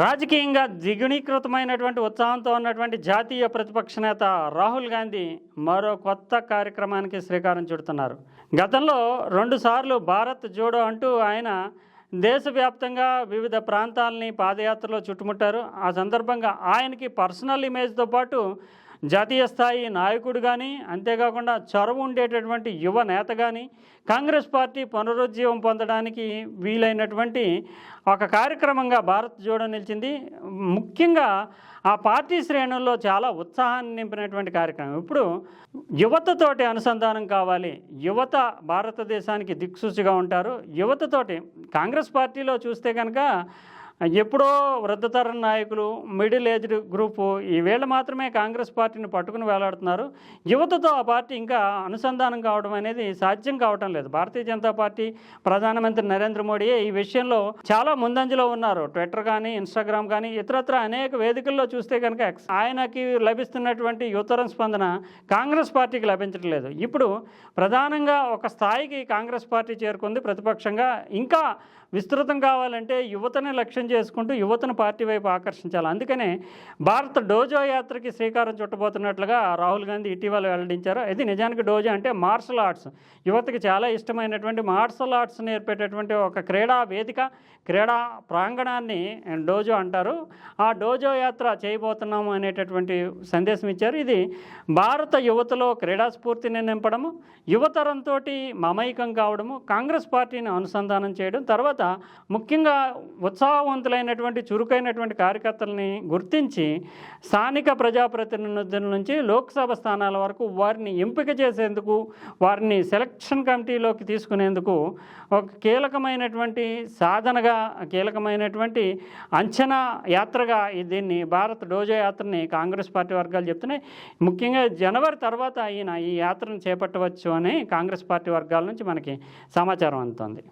రాజకీయంగా ద్విగుణీకృతమైనటువంటి ఉత్సాహంతో ఉన్నటువంటి జాతీయ ప్రతిపక్ష నేత రాహుల్ గాంధీ మరో కొత్త కార్యక్రమానికి శ్రీకారం చుడుతున్నారు. గతంలో రెండుసార్లు భారత్ జోడో అంటూ ఆయన దేశవ్యాప్తంగా వివిధ ప్రాంతాలని పాదయాత్రలో చుట్టుముట్టారు. ఆ సందర్భంగా ఆయనకి పర్సనల్ ఇమేజ్తో పాటు జాతీయ స్థాయి నాయకుడు కానీ అంతేకాకుండా చొరవ ఉండేటటువంటి యువ నేత కానీ కాంగ్రెస్ పార్టీ పునరుజ్జీవం పొందడానికి వీలైనటువంటి ఒక కార్యక్రమంగా భారత్ జోడో నిలిచింది. ముఖ్యంగా ఆ పార్టీ శ్రేణుల్లో చాలా ఉత్సాహాన్ని నింపినటువంటి కార్యక్రమం. ఇప్పుడు యువతతోటి అనుసంధానం కావాలి. యువత భారతదేశానికి దిక్సూచిగా ఉంటారు. యువతతోటి కాంగ్రెస్ పార్టీలో చూస్తే కనుక ఎప్పుడో వృద్ధతర నాయకులు మిడిల్ ఏజ్డ్ గ్రూపు ఈ వేళ మాత్రమే కాంగ్రెస్ పార్టీని పట్టుకుని వేలాడుతున్నారు. యువతతో ఆ పార్టీ ఇంకా అనుసంధానం కావడం అనేది సాధ్యం కావటం లేదు. భారతీయ జనతా పార్టీ ప్రధానమంత్రి నరేంద్ర మోడీ ఈ విషయంలో చాలా ముందంజలో ఉన్నారు. ట్విట్టర్ కానీ ఇన్స్టాగ్రామ్ కానీ ఇతరత్ర అనేక వేదికల్లో చూస్తే కనుక ఆయనకి లభిస్తున్నటువంటి యువతరం స్పందన కాంగ్రెస్ పార్టీకి లభించడం లేదు. ఇప్పుడు ప్రధానంగా ఒక స్థాయికి కాంగ్రెస్ పార్టీ చేరుకుంది ప్రతిపక్షంగా. ఇంకా విస్తృతం కావాలంటే యువతని లక్ష్యం చేసుకుంటూ యువతను పార్టీ వైపు ఆకర్షించాలి. అందుకనే భారత డోజో యాత్రకి శ్రీకారం చుట్టబోతున్నట్లుగా రాహుల్ గాంధీ ఇటీవల వెల్లడించారు. ఇది నిజానికి డోజో అంటే మార్షల్ ఆర్ట్స్. యువతకి చాలా ఇష్టమైనటువంటి మార్షల్ ఆర్ట్స్ నేర్పేటటువంటి ఒక క్రీడా వేదిక క్రీడా ప్రాంగణాన్ని డోజో అంటారు. ఆ డోజో యాత్ర చేయబోతున్నాము అనేటటువంటి సందేశం ఇచ్చారు. ఇది భారత యువతలో క్రీడా స్ఫూర్తిని నింపడము యువతరంతో మమైకం కావడము కాంగ్రెస్ పార్టీని అనుసంధానం చేయడం తర్వాత ముఖ్యంగా ఉత్సాహం ఉత్సాహవంతులైనటువంటి చురుకైనటువంటి కార్యకర్తలని గుర్తించి స్థానిక ప్రజాప్రతినిధుల నుంచి లోక్సభ స్థానాల వరకు వారిని ఎంపిక చేసేందుకు వారిని సెలక్షన్ కమిటీలోకి తీసుకునేందుకు ఒక కీలకమైనటువంటి సాధనగా కీలకమైనటువంటి అంచనా యాత్రగా దీన్ని భారత్ డోజో యాత్రని కాంగ్రెస్ పార్టీ వర్గాలు చెప్తున్నాయి. ముఖ్యంగా జనవరి తర్వాత ఆయన ఈ యాత్రను చేపట్టవచ్చు అని కాంగ్రెస్ పార్టీ వర్గాల నుంచి మనకి సమాచారం అందుతుంది.